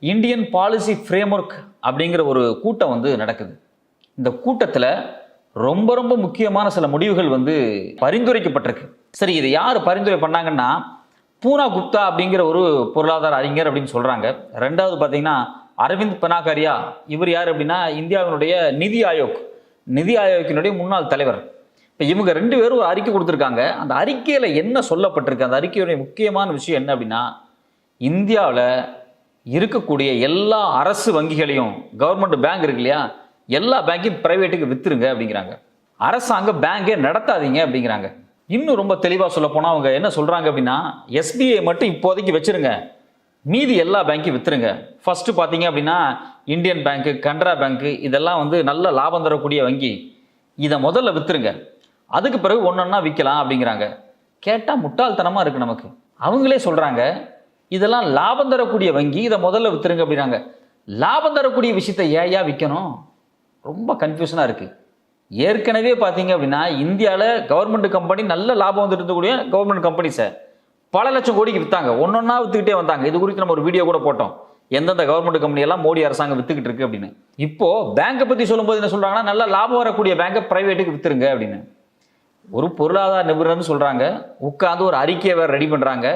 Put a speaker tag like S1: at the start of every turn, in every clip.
S1: Indian policy frame work அப்படிங்கிற ஒரு கூட்டம் வந்து நடக்குது. இந்த கூட்டத்தில் ரொம்ப ரொம்ப முக்கியமான சில முடிவுகள் வந்து பரிந்துரைக்கப்பட்டிருக்கு. சரி இதை யார் பரிந்துரை பண்ணாங்கன்னா பூனா குப்தா அப்படிங்கிற ஒரு பொருளாதார அறிஞர் அப்படின்னு சொல்கிறாங்க ரெண்டாவது பார்த்தீங்கன்னா அரவிந்த் பனாகரியா. இவர் யார் அப்படின்னா இந்தியாவினுடைய நிதி ஆயோக். நிதி ஆயோக்கினுடைய முன்னாள் தலைவர். இப்போ இவங்க ரெண்டு பேரும் ஒரு அறிக்கை கொடுத்துருக்காங்க. அந்த அறிக்கையில் என்ன சொல்லப்பட்டிருக்கு? அந்த அறிக்கையுடைய முக்கியமான விஷயம் என்ன அப்படின்னா இந்தியாவில் இருக்கக்கூடிய எல்லா அரசு வங்கிகளையும் கவர்மெண்ட் பேங்க் இருக்கு இல்லையா? எல்லா பேங்க்கையும் பிரைவேட்டுக்கு வித்துருங்க அப்படிங்கிறாங்க. அரசாங்க பேங்கே நடத்தாதீங்க அப்படிங்கிறாங்க. இன்னும் ரொம்ப தெளிவாக சொல்ல போனால் அவங்க என்ன சொல்கிறாங்க அப்படின்னா எஸ்பிஐ மட்டும் இப்போதைக்கு வச்சுருங்க. மீதி எல்லா பேங்க்கையும் வித்துருங்க. ஃபஸ்ட்டு பார்த்தீங்க அப்படின்னா இந்தியன் பேங்க்கு கனரா பேங்க்கு இதெல்லாம் வந்து நல்ல லாபம் தரக்கூடிய வங்கி. இதை முதல்ல வித்துருங்க. அதுக்கு பிறகு ஒன்று ஒன்றா விற்கலாம் அப்படிங்கிறாங்க. கேட்டால் முட்டாள்தனமாக இருக்குது நமக்கு. அவங்களே சொல்கிறாங்க இதெல்லாம் லாபம் தரக்கூடிய வங்கி இதை முதல்ல வித்துருங்க அப்படின்னாங்க. லாபம் தரக்கூடிய விஷயத்தை ஏயா விற்கணும் ரொம்ப கன்ஃபியூஷனாக இருக்குது ஏற்கனவே பார்த்தீங்க அப்படின்னா இந்தியாவில் கவர்மெண்ட் கம்பெனி நல்ல லாபம் வந்துட்டு இருக்கக்கூடிய கவர்மெண்ட் கம்பெனிஸை பல லட்சம் கோடிக்கு விற்றாங்க ஒன்று ஒன்றா விற்றுக்கிட்டே வந்தாங்க. இது குறித்து நம்ம ஒரு வீடியோ கூட போட்டோம். எந்தெந்த கவர்மெண்ட் கம்பெனியெல்லாம் மோடி அரசாங்கம் வித்துக்கிட்டு இருக்கு அப்படின்னு. இப்போ பேங்கை பற்றி சொல்லும்போது என்ன சொல்கிறாங்கன்னா நல்ல லாபம் வரக்கூடிய பேங்கை பிரைவேட்டுக்கு வித்துருங்க அப்படின்னு. ஒரு பொருளாதார நிபுணர்னு சொல்கிறாங்க உட்காந்து ஒரு அறிக்கையை வேறு ரெடி பண்ணுறாங்க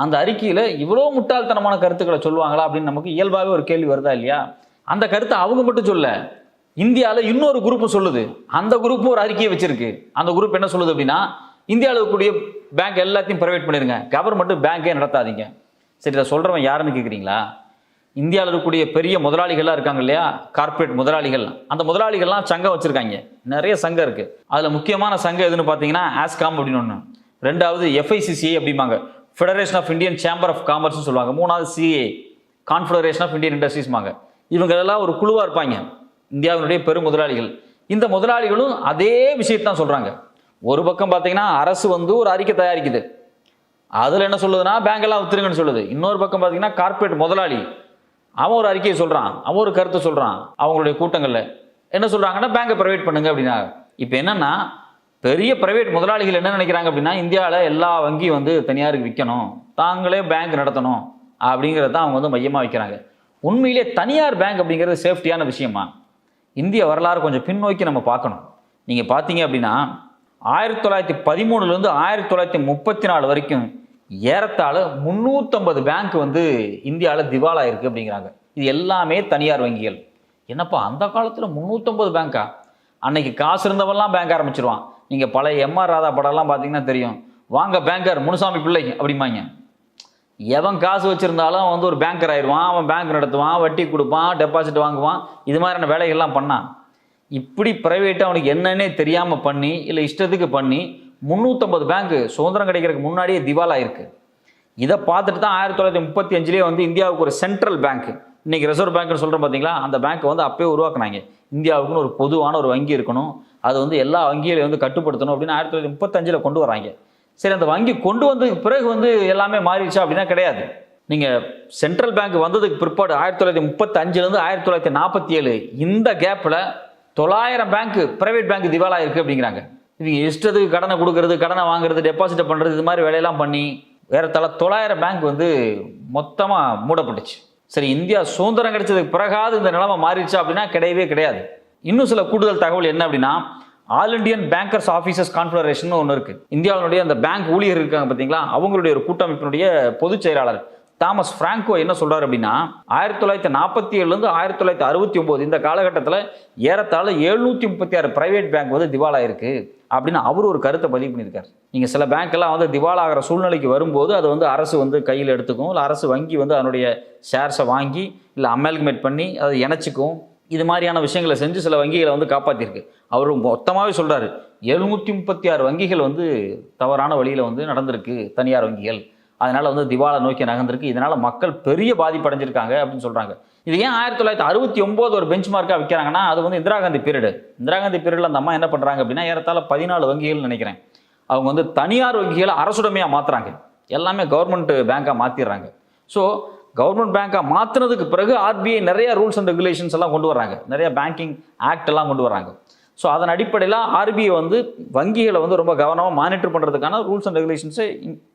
S1: அந்த அறிக்கையில் இவ்வளோ முட்டாள்தனமான கருத்துக்களை சொல்லுவாங்களா அப்படின்னு நமக்கு இயல்பாகவே ஒரு கேள்வி வருதா இல்லையா? அந்த கருத்தை அவங்க மட்டும் சொல்ல. இந்தியாவில் இன்னொரு குரூப் சொல்லுது. அந்த குரூப் ஒரு அறிக்கையை வச்சிருக்கு. அந்த குரூப் என்ன சொல்லுது அப்படின்னா இந்தியாவில் இருக்கக்கூடிய பேங்க் எல்லாத்தையும் ப்ரைவேட் பண்ணிருங்க. கவர்மெண்ட் பேங்கே நடத்தாதீங்க. சரி இதை சொல்றவன் யாருன்னு கேட்குறீங்களா இந்தியாவில் இருக்கக்கூடிய பெரிய முதலாளிகள்லாம் இருக்காங்க இல்லையா? கார்ப்பரேட் முதலாளிகள். அந்த முதலாளிகள்லாம் சங்கம் வச்சிருக்காங்க. நிறைய சங்கம் இருக்கு. அதில் முக்கியமான சங்கம் எதுன்னு பார்த்தீங்கன்னா ஆஸ்காம் அப்படின்னு ஒன்று ரெண்டாவது எஃப்ஐசிசிஐ அப்படிம்பாங்க. Federation of Indian chamber of காமர்ஸ்னு சொல்லுவாங்க. மூணாவது சிஏ கான்ஃபெடரேஷன் ஆஃப் இந்தியன் இண்டஸ்ட்ரீஸ்மாங்க இவங்க எல்லாம் ஒரு குழுவாக இருப்பாங்க. இந்தியாவினுடைய பெரும் முதலாளிகள். இந்த முதலாளிகளும் அதே விஷயத்தான் சொல்கிறாங்க ஒரு பக்கம் பார்த்தீங்கன்னா அரசு வந்து ஒரு அறிக்கை தயாரிக்குது. அதில் என்ன சொல்லுதுன்னா பேங்கெல்லாம் வித்துருங்கன்னு சொல்லுது. இன்னொரு பக்கம் பார்த்தீங்கன்னா கார்ப்பரேட் முதலாளி. அவன் ஒரு அறிக்கையை சொல்கிறான் அவன் ஒரு கருத்தை சொல்கிறான் அவங்களுடைய கூட்டங்களில். என்ன சொல்கிறாங்கன்னா பேங்கை ப்ரைவேட் பண்ணுங்க அப்படின்னா. இப்போ என்னன்னா பெரிய பிரைவேட் முதலாளிகள் என்ன நினைக்கிறாங்க அப்படின்னா இந்தியாவில் எல்லா வங்கியும் வந்து தனியாருக்கு விற்கணும் தாங்களே பேங்க் நடத்தணும் அப்படிங்கிறத அவங்க வந்து மையமாக வைக்கிறாங்க. உண்மையிலே தனியார் பேங்க் அப்படிங்கிறது சேஃப்டியான விஷயமா? இந்திய வரலாறு கொஞ்சம் பின்னோக்கி நம்ம பார்க்கணும். நீங்கள் பார்த்தீங்க அப்படின்னா ஆயிரத்தி தொள்ளாயிரத்தி பதிமூணுலேருந்து ஆயிரத்தி தொள்ளாயிரத்தி முப்பத்தி நாலு வரைக்கும் ஏறத்தாழ முந்நூற்றம்பது பேங்க் வந்து இந்தியாவில் திவாலா இருக்குது அப்படிங்கிறாங்க. இது எல்லாமே தனியார் வங்கிகள். என்னப்பா அந்த காலத்தில் முந்நூற்றம்பது பேங்க்கா அன்னைக்கு காசு இருந்தவெல்லாம் பேங்க் ஆரம்பிச்சிருவான். நீங்கள் பழைய எம்ஆர் ராதா படம்லாம் பார்த்தீங்கன்னா தெரியும். வாங்க பேங்கர் முனுசாமி பிள்ளை அப்படிம்பாங்க. எவன் காசு வச்சுருந்தாலும் அவன் வந்து ஒரு பேங்கர் ஆயிடுவான் அவன் பேங்க் நடத்துவான் வட்டி கொடுப்பான் டெபாசிட் வாங்குவான். இது மாதிரியான வேலைகள்லாம் பண்ணான். இப்படி ப்ரைவேட்டாக அவனுக்கு என்னன்னே தெரியாமல் பண்ணி இல்லை இஷ்டத்துக்கு பண்ணி முந்நூற்றம்பது பேங்க்கு சுதந்திரம் கிடைக்கிறதுக்கு முன்னாடியே திவாலா இருக்குது இதை பார்த்துட்டு தான் ஆயிரத்தி தொள்ளாயிரத்தி முப்பத்தி அஞ்சுலேயே வந்து இந்தியாவுக்கு ஒரு சென்ட்ரல் பேங்க் இன்றைக்கி ரிசர்வ் பேங்க்னு சொல்கிறோம் பார்த்தீங்களா? அந்த பேங்க்கை வந்து அப்போயே உருவாக்குனாங்க. இந்தியாவுக்குன்னு ஒரு பொதுவான ஒரு வங்கி இருக்கணும். அது வந்து எல்லா வங்கிகளையும் வந்து கட்டுப்படுத்தணும் அப்படின்னு ஆயிரத்தி தொள்ளாயிரத்தி முப்பத்தஞ்சில் கொண்டு வராங்க சரி அந்த வங்கி கொண்டு வந்ததுக்கு பிறகு வந்து எல்லாமே மாறிடுச்சா அப்படின்னா கிடையாது. நீங்கள் சென்ட்ரல் பேங்க் வந்ததுக்கு பிற்பாடு ஆயிரத்தி தொள்ளாயிரத்தி முப்பத்தஞ்சுலேருந்து ஆயிரத்தி தொள்ளாயிரத்தி நாற்பத்தி ஏழு இந்த கேப்பில் தொள்ளாயிரம் பேங்க் பிரைவேட் பேங்க் திவாலா இருக்குது அப்படிங்கிறாங்க. இவங்க இஷ்டத்துக்கு கடனை கொடுக்கறது கடனை வாங்குறது டெபாசிட் பண்ணுறது இது மாதிரி வேலையெல்லாம் பண்ணி வேறத்தால தொள்ளாயிரம் பேங்க் வந்து மொத்தமாக மூடப்பட்டுச்சு. சரி இந்தியா சுதந்திரம் கிடைச்சதுக்கு பிறகாவது இந்த நிலைமை மாறிடுச்சா அப்படின்னா கிடையவே கிடையாது. இன்னும் சில கூடுதல் தகவல் என்ன அப்படின்னா all Indian bankers officers confederation ஒன்று இருக்கு. இந்தியாவினுடைய அந்த பேங்க் ஊழியர் இருக்காங்க பார்த்தீங்களா? அவங்களுடைய ஒரு கூட்டமைப்பினுடைய பொதுச் செயலாளர் தாமஸ் பிராங்கோ என்ன சொல்றாரு அப்படின்னா ஆயிரத்தி தொள்ளாயிரத்தி நாற்பத்தி ஏழுலேருந்து ஆயிரத்தி தொள்ளாயிரத்தி அறுபத்தி ஒம்பது இந்த காலகட்டத்தில் ஏறத்தாழ எழுநூற்றி முப்பத்தி ஆறு பிரைவேட் பேங்க் வந்து திவாலாயிருக்கு அப்படின்னு அவர் ஒரு கருத்தை பதிவு பண்ணியிருக்காரு. நீங்கள் சில பேங்க்கெல்லாம் வந்து திவாலா ஆகிற சூழ்நிலைக்கு வரும்போது அதை வந்து அரசு வந்து கையில் எடுத்துக்கும் இல்லை அரசு வங்கி வந்து அதனுடைய ஷேர்ஸை வாங்கி இல்லை அமெல்கமேட் பண்ணி அதை இணைச்சிக்கும் இது மாதிரியான விஷயங்களை செஞ்சு சில வங்கிகளை வந்து காப்பாற்றிருக்கு அவர் மொத்தமாகவே சொல்கிறாரு எழுநூற்றி முப்பத்தி ஆறு வங்கிகள் வந்து தவறான வழியில் வந்து நடந்திருக்கு தனியார் வங்கிகள். அதனால் வந்து திவாலை நோக்கி நகர்ந்திருக்கு. இதனால் மக்கள் பெரிய பாதிப்படைஞ்சிருக்காங்க அப்படின்னு சொல்கிறாங்க இது ஏன் ஆயிரத்தி தொள்ளாயிரத்தி அறுபத்தி ஒம்போது ஒரு பெஞ்ச் மார்க்காக விற்கிறாங்கன்னா அது வந்து இந்திரா காந்தி பீரியடு இந்திரா காந்தி பீரியடில் அந்த அம்மா என்ன பண்ணுறாங்க அப்படின்னா ஏறத்தாழ பதினாலு வங்கிகள் நினைக்கிறேன். அவங்க வந்து தனியார் வங்கிகளை அரசுடைமையாக மாற்றுறாங்க எல்லாமே கவர்மெண்ட் பேங்காக மாற்றிடுறாங்க ஸோ கவர்மெண்ட் பேங்காக மாற்றினதுக்கு பிறகு ஆர்பிஐ நிறைய ரூல்ஸ் அண்ட் ரெகுலேஷன்ஸ் எல்லாம் கொண்டு வராங்க நிறைய பேங்கிங் ஆக்ட் எல்லாம் கொண்டு வராங்க ஸோ அதன் அடிப்படையில் ஆர்பிஐ வந்து வங்கிகளை வந்து ரொம்ப கவனமாக மானிட்டர் பண்ணுறதுக்கான ரூல்ஸ் அண்ட் ரெகுலேஷன்ஸை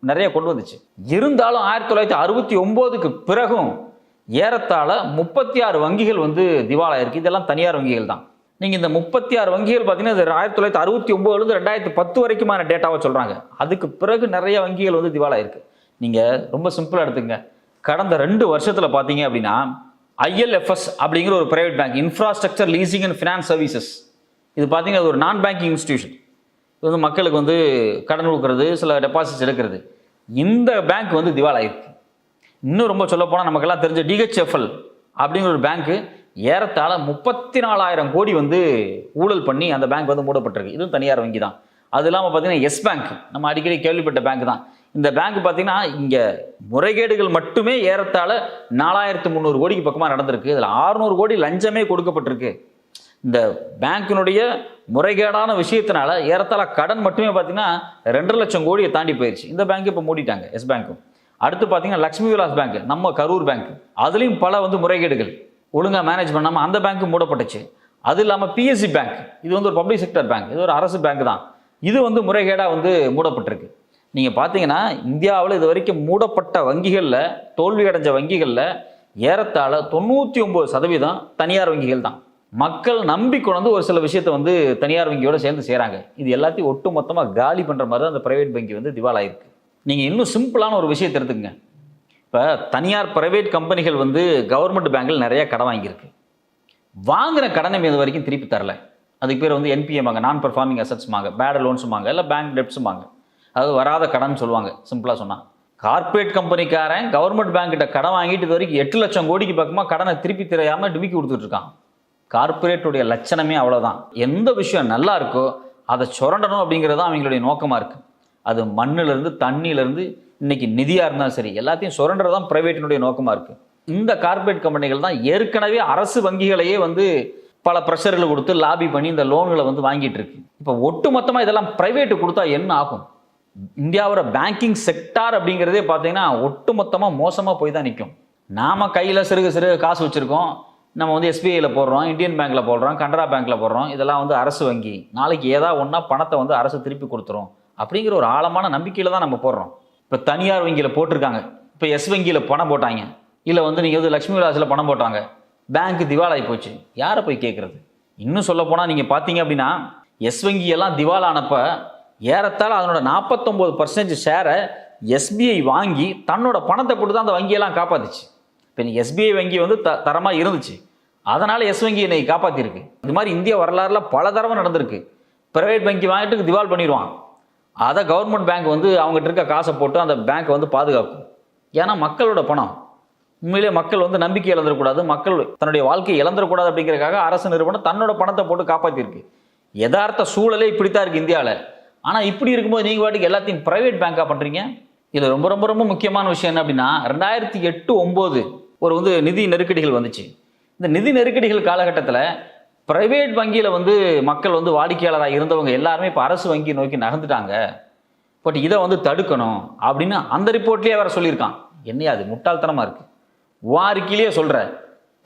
S1: நிறைய கொண்டு வந்துச்சு. இருந்தாலும் ஆயிரத்தி தொள்ளாயிரத்தி அறுபத்தி ஒம்போதுக்கு பிறகும் ஏறத்தாழ முப்பத்தி ஆறு வங்கிகள் வந்து திவாலாயிருக்கு இதெல்லாம் தனியார் வங்கிகள் தான். நீங்கள் இந்த முப்பத்தி ஆறு வங்கிகள் பார்த்தீங்கன்னா இது ஆயிரத்தி தொள்ளாயிரத்தி அறுபத்தி ஒம்போதுலேருந்து ரெண்டாயிரத்தி பத்து வரைக்குமான டேட்டாவை சொல்கிறாங்க அதுக்கு பிறகு நிறைய வங்கிகள் வந்து திவாலாயிருக்கு நீங்கள் ரொம்ப சிம்பிளாக எடுத்துங்க கடந்த ரெண்டு வருஷத்தில் பார்த்தீங்க அப்படின்னா ஐஎல்எஃப்எஸ் அப்படிங்கிற ஒரு private bank infrastructure leasing and finance services இது பார்த்தீங்கன்னா அது ஒரு நான் பேங்கிங் இன்ஸ்டியூஷன் இது வந்து மக்களுக்கு வந்து கடன் கொடுக்கறது சில டெபாசிட்ஸ் எடுக்கிறது. இந்த பேங்க் வந்து திவாலாயிருக்கு. இன்னும் ரொம்ப சொல்ல போனால் நமக்கெல்லாம் தெரிஞ்ச டிஹெச்எஃப்எல் அப்படிங்கிற ஒரு பேங்க்கு ஏறத்தாழ முப்பத்தி நாலாயிரம் கோடி வந்து ஊழல் பண்ணி அந்த பேங்க் வந்து மூடப்பட்டிருக்கு. இதுவும் தனியார் வங்கி தான் அது இல்லாமல் பார்த்தீங்கன்னா எஸ் பேங்க் நம்ம அடிக்கடி கேள்விப்பட்ட பேங்க் தான். இந்த பேங்க் பார்த்தீங்கன்னா இங்கே முறைகேடுகள் மட்டுமே ஏறத்தாழ நாலாயிரத்து முந்நூறு கோடிக்கு பக்கமாக நடந்திருக்கு. இதில் 600 கோடி லஞ்சமே கொடுக்கப்பட்டிருக்கு. இந்த பேங்க்கினுடைய முறைகேடான விஷயத்தினால ஏறத்தாழ கடன் மட்டுமே பார்த்தீங்கன்னா ரெண்டரை லட்சம் கோடியை தாண்டி போயிடுச்சு இந்த பேங்க் இப்போ மூடிட்டாங்க எஸ் பேங்க்கும் அடுத்து பார்த்தீங்கன்னா லக்ஷ்மி விலாஸ் பேங்க் நம்ம கரூர் பேங்க் அதுலேயும் பல வந்து முறைகேடுகள். ஒழுங்காக மேனேஜ் பண்ணாமல் அந்த பேங்க்கு மூடப்பட்டுச்சு. அது இல்லாமல் பிஎஸ்சி பேங்க் இது வந்து ஒரு பப்ளிக் செக்டர் பேங்க் இது ஒரு அரசு பேங்க் தான். இது வந்து முறைகேடாக வந்து மூடப்பட்டிருக்கு. நீங்கள் பார்த்தீங்கன்னா இந்தியாவில் இது வரைக்கும் மூடப்பட்ட வங்கிகளில் தோல்வி அடைஞ்ச வங்கிகளில் ஏறத்தாழ தொண்ணூற்றி ஒம்பது சதவீதம் தனியார் வங்கிகள் தான். மக்கள் நம்பி கொண்டு ஒரு சில விஷயத்தை வந்து தனியார் வங்கியோட சேர்ந்து செய்கிறாங்க இது எல்லாத்தையும் ஒட்டு மொத்தமாக காலி பண்ணுற மாதிரி தான் அந்த பிரைவேட் வங்கி வந்து திவாலாயிருக்கு. நீங்கள் இன்னும் சிம்பிளான ஒரு விஷயத்தை எடுத்துக்கங்க. இப்போ தனியார் பிரைவேட் கம்பெனிகள் வந்து கவர்மெண்ட் பேங்கில் நிறைய கடன் வாங்கியிருக்கு. வாங்கின கடனை இது வரைக்கும் திருப்பி தரல. அதுக்கு பேர் வந்து என்பிஎம்மாங்க வாங்க நான் பெர்ஃபார்மிங் அசட்ஸ்மாங்க பேட் லோன்ஸுமாங்க இல்லை பேங்க் டெப்ஸுமாங்க அதாவது வராத கடன் சொல்லுவாங்க. சிம்பிளாக சொன்னால் கார்ப்பரேட் கம்பெனிக்காரன் கவர்மெண்ட் பேங்க்கிட்ட கடன் வாங்கிட்டு இது வரைக்கும் எட்டு லட்சம் கோடிக்கு பக்கமாக கடனை திருப்பி திரையாமல் டிமிக்கி கொடுத்துட்ருக்கான். கார்பரேட்டுடைய லட்சணமே அவ்வளோதான் எந்த விஷயம் நல்லா இருக்கோ அதை சுரண்டணும் அப்படிங்கிறது தான் அவங்களுடைய நோக்கமாக இருக்குது அது மண்ணிலேருந்து தண்ணியிலேருந்து இன்னைக்கு நிதியாக இருந்தாலும் சரி எல்லாத்தையும் சுரண்டுறது தான் ப்ரைவேட்டினுடைய நோக்கமாக இருக்குது இந்த கார்ப்பரேட் கம்பெனிகள் தான் ஏற்கனவே அரசு வங்கிகளையே வந்து பல ப்ரெஷர்களை கொடுத்து லாபி பண்ணி இந்த லோன்களை வந்து வாங்கிட்டு இருக்கு. இப்போ ஒட்டு மொத்தமாக இதெல்லாம் ப்ரைவேட்டு கொடுத்தா என்ன ஆகும்? இந்தியாவோட பேங்கிங் செக்டார் அப்படிங்கிறதே பார்த்தீங்கன்னா ஒட்டு மொத்தமாக மோசமாக போய் தான் நிற்கும் நாம் கையில் சிறுக சிறுக காசு வச்சுருக்கோம். நம்ம வந்து எஸ்பிஐயில் போடுறோம் இந்தியன் பேங்க்கில் போடுறோம் கனரா பேங்க்கில் போடுறோம் இதெல்லாம் வந்து அரசு வங்கி. நாளைக்கு ஏதாவது ஒன்றா பணத்தை வந்து அரசு திருப்பி கொடுத்துரும். அப்படிங்கிற ஒரு ஆழமான நம்பிக்கையில் தான் நம்ம போடுறோம். இப்போ தனியார் வங்கியில் போட்டிருக்காங்க. இப்போ எஸ் வங்கியில் பணம் போட்டாங்க. இல்லை வந்து நீங்கள் வந்து லக்ஷ்மி விலாஸில் பணம் போட்டாங்க. பேங்க் திவாலாகி போச்சு. யாரை போய் கேட்குறது இன்னும் சொல்ல போனால் நீங்கள் பார்த்தீங்க அப்படின்னா எஸ் வங்கியெல்லாம் திவாலானப்போ ஏறத்தாழ அதனோட நாற்பத்தொம்போது பர்சன்டேஜ் ஷேரை எஸ்பிஐ வாங்கி தன்னோட பணத்தை கொடுத்து தான் அந்த வங்கியெல்லாம் காப்பாத்துச்சு. இப்போ நீ எஸ்பிஐ வங்கி வந்து த தரமாக இருந்துச்சு. அதனால் எஸ் வங்கி என்னை காப்பாற்றிருக்கு இது மாதிரி இந்திய வரலாறுல பல தடவை நடந்திருக்கு. ப்ரைவேட் வங்கி வாங்கிட்டு திவால் பண்ணிடுவான். அதை கவர்மெண்ட் பேங்க் வந்து அவங்ககிட்ட இருக்க காசை போட்டு அந்த பேங்க் வந்து பாதுகாக்கும். ஏன்னா மக்களோட பணம். உண்மையிலே மக்கள் வந்து நம்பிக்கை இழந்துடக்கூடாது. மக்கள் தன்னுடைய வாழ்க்கையை இழந்துடக்கூடாது அப்படிங்கிறதுக்காக அரசு நிறுவனம் தன்னோட பணத்தை போட்டு காப்பாற்றிருக்கு யதார்த்த சூழலே இப்படித்தான் இருக்குது இந்தியாவில் ஆனால் இப்படி இருக்கும்போது நீங்கள் வாட்டுக்கு எல்லாத்தையும் ப்ரைவேட் பேங்காக பண்ணுறீங்க இதில் ரொம்ப ரொம்ப ரொம்ப முக்கியமான விஷயம் என்ன அப்படின்னா ரெண்டாயிரத்தி எட்டு ஒம்பது ஒரு வந்து நிதி நெருக்கடிகள் வந்துச்சு. இந்த நிதி நெருக்கடிகள் காலகட்டத்தில் ப்ரைவேட் வங்கியில் வந்து மக்கள் வந்து வாடிக்கையாளராக இருந்தவங்க எல்லாருமே இப்போ அரசு வங்கி நோக்கி நகர்ந்துட்டாங்க. பட் இதை வந்து தடுக்கணும் அப்படின்னு அந்த ரிப்போர்ட்லேயே வேற சொல்லியிருக்கான். என்னையா அது? முட்டாள்தனமாக இருக்குது வாரிக்கிலேயே சொல்கிற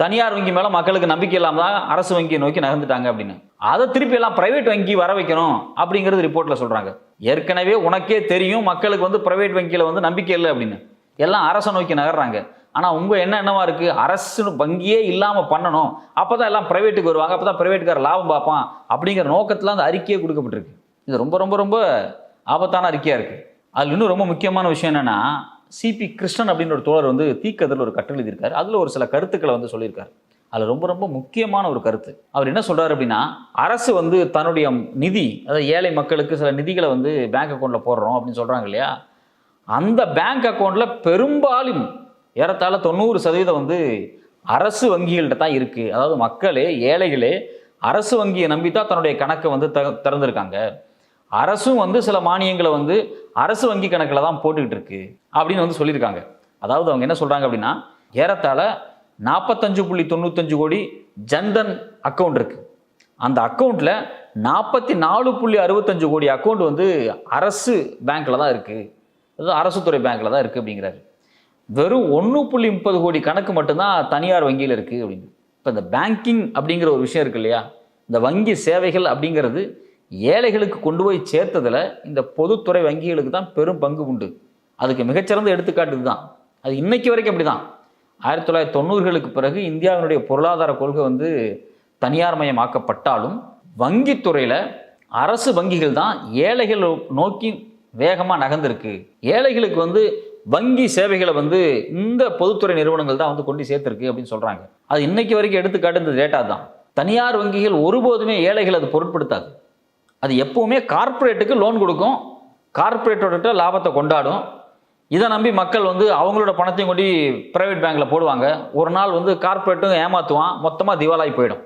S1: தனியார் வங்கி மேலே மக்களுக்கு நம்பிக்கை இல்லாமல் தான் அரசு வங்கியை நோக்கி நகர்ந்துட்டாங்க அப்படின்னு. அதை திருப்பி எல்லாம் பிரைவேட் வங்கி வர வைக்கணும் அப்படிங்கிறது ரிப்போர்ட்டில் சொல்கிறாங்க ஏற்கனவே உனக்கே தெரியும் மக்களுக்கு வந்து பிரைவேட் வங்கியில் வந்து நம்பிக்கை இல்லை அப்படின்னு. எல்லாம் அரசை நோக்கி நகர்றாங்க. ஆனால் உங்கள் என்ன என்னவா இருக்குது அரசு வங்கியே இல்லாமல் பண்ணணும். அப்போ தான் எல்லாம் ப்ரைவேட்டுக்கு வருவாங்க. அப்போ தான் ப்ரைவேட்டுக்கார லாபம் பார்ப்பான் அப்படிங்கிற நோக்கத்தில் அந்த அறிக்கையே கொடுக்கப்பட்டிருக்கு. இது ரொம்ப ரொம்ப ரொம்ப ஆபத்தான அறிக்கையாக இருக்குது அதில் இன்னும் ரொம்ப முக்கியமான விஷயம் என்னென்னா சிபி கிருஷ்ணன் அப்படின்னு ஒரு தோழர் வந்து தீக்கதில் ஒரு கட்டுரை எழுதியிருக்காரு. அதில் ஒரு சில கருத்துக்களை வந்து சொல்லியிருக்காரு. அதில் ரொம்ப ரொம்ப முக்கியமான ஒரு கருத்து. அவர் என்ன சொல்கிறார் அப்படின்னா அரசு வந்து தன்னுடைய நிதி அதாவது ஏழை மக்களுக்கு சில நிதிகளை வந்து பேங்க் அக்கௌண்ட்டில் போடுறோம் அப்படின்னு சொல்கிறாங்க இல்லையா? அந்த பேங்க் அக்கௌண்ட்டில் பெரும்பாலும் ஏறத்தாழ தொண்ணூறு சதவீதம் வந்து அரசு வங்கிகள்கிட்ட தான் இருக்குது அதாவது மக்களே ஏழைகளே அரசு வங்கியை நம்பி தான் தன்னுடைய கணக்கை வந்து த திறந்திருக்காங்க. அரசும் வந்து சில மானியங்களை வந்து அரசு வங்கி கணக்கில் தான் போட்டுக்கிட்டு இருக்கு அப்படின்னு வந்து சொல்லியிருக்காங்க. அதாவது அவங்க என்ன சொல்கிறாங்க அப்படின்னா ஏறத்தாழ நாற்பத்தஞ்சு புள்ளி தொண்ணூத்தஞ்சு கோடி ஜன்தன் அக்கௌண்ட் இருக்குது அந்த அக்கௌண்ட்டில் நாற்பத்தி நாலு புள்ளி அறுபத்தஞ்சு கோடி அக்கௌண்ட் வந்து அரசு பேங்க்கில் தான் இருக்குது அதாவது அரசு துறை பேங்க்கில் தான் இருக்குது அப்படிங்கிறாரு. வெறும் ஒன்று புள்ளி முப்பது கோடி கணக்கு மட்டும்தான் தனியார் வங்கியில் இருக்குது அப்படின்னு. இப்போ இந்த பேங்கிங் அப்படிங்கிற ஒரு விஷயம் இருக்கு இல்லையா? இந்த வங்கி சேவைகள் அப்படிங்கிறது ஏழைகளுக்கு கொண்டு போய் சேர்த்ததில் இந்த பொதுத்துறை வங்கிகளுக்கு தான் பெரும் பங்கு உண்டு. அதுக்கு மிகச்சிறந்த எடுத்துக்காட்டு இதுதான். அது இன்னைக்கு வரைக்கும் அப்படி தான் ஆயிரத்தி தொள்ளாயிரத்தி தொண்ணூறுகளுக்கு பிறகு இந்தியாவினுடைய பொருளாதார கொள்கை வந்து தனியார் மயமாக்கப்பட்டாலும் வங்கித்துறையில் அரசு வங்கிகள் தான் ஏழைகள் நோக்கி வேகமாக நகர்ந்திருக்கு. ஏழைகளுக்கு வந்து வங்கி சேவைகளை வந்து இந்த பொதுத்துறை நிறுவனங்கள் தான் வந்து கொண்டு சேர்த்துருக்கு அப்படின்னு சொல்கிறாங்க அது இன்னைக்கு வரைக்கும் எடுத்துக்காட்டு இந்த டேட்டா தான். தனியார் வங்கிகள் ஒருபோதுமே ஏழைகள் அது பொருட்படுத்தாது. அது எப்பவுமே கார்ப்பரேட்டுக்கு லோன் கொடுக்கும். கார்ப்பரேட்டோட லாபத்தை கொண்டாடும். இதை நம்பி மக்கள் வந்து அவங்களோட பணத்தையும் கொண்டு ப்ரைவேட் பேங்க்கில் போடுவாங்க. ஒரு நாள் வந்து கார்ப்பரேட்டும் ஏமாற்றுவான் மொத்தமாக திவாலாகி போயிடும்.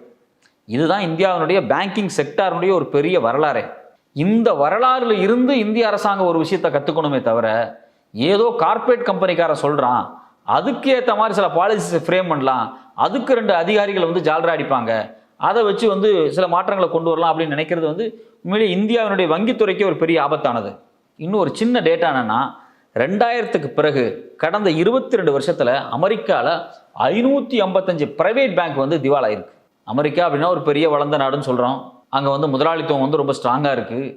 S1: இதுதான் இந்தியாவினுடைய பேங்கிங் செக்டாருடைய ஒரு பெரிய வரலாறு. இந்த வரலாறுல இருந்து இந்திய அரசாங்கம் ஒரு விஷயத்த கற்றுக்கணுமே தவிர ஏதோ கார்ப்பரேட் கம்பெனிக்காரன் சொல்கிறான் அதுக்கு ஏற்ற மாதிரி சில பாலிசிஸை ஃப்ரேம் பண்ணலாம். அதுக்கு ரெண்டு அதிகாரிகள் வந்து ஜால்ரா அடிப்பாங்க. அதை வச்சு வந்து சில மாற்றங்களை கொண்டு வரலாம் அப்படின்னு நினைக்கிறது வந்து உண்மையிலேயே இந்தியாவினுடைய வங்கித்துறைக்கு ஒரு பெரிய ஆபத்தானது. இன்னும் ஒரு சின்ன டேட்டா என்னென்னா ரெண்டாயிரத்துக்கு பிறகு கடந்த இருபத்தி ரெண்டு வருஷத்தில் அமெரிக்காவில் ஐநூற்றி ஐம்பத்தஞ்சு பிரைவேட் பேங்க் வந்து திவாலாயிருக்கு. அமெரிக்கா அப்படின்னா ஒரு பெரிய வளர்ந்த நாடுன்னு சொல்கிறோம் அங்கே வந்து முதலாளித்துவம் வந்து ரொம்ப ஸ்ட்ராங்காக இருக்குது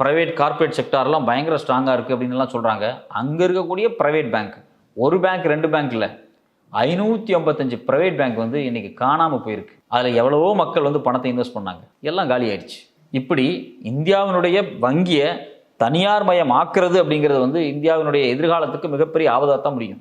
S1: ப்ரைவேட் கார்ப்பரேட் செக்டார்லாம் பயங்கர ஸ்ட்ராங்காக இருக்குது அப்படின்லாம் சொல்கிறாங்க அங்கே இருக்கக்கூடிய ப்ரைவேட் பேங்க் ஒரு பேங்க் ரெண்டு பேங்க் இல்லை. ஐநூற்றி ஐம்பத்தஞ்சு ப்ரைவேட் பேங்க் வந்து இன்றைக்கி காணாமல் போயிருக்கு. அதில் எவ்வளவோ மக்கள் வந்து பணத்தை இன்வெஸ்ட் பண்ணாங்க. எல்லாம் காலி ஆயிடுச்சு இப்படி இந்தியாவினுடைய வங்கியை தனியார் மயம் ஆக்கிறது அப்படிங்கிறது வந்து இந்தியாவினுடைய எதிர்காலத்துக்கு மிகப்பெரிய ஆபதாக தான் முடியும்.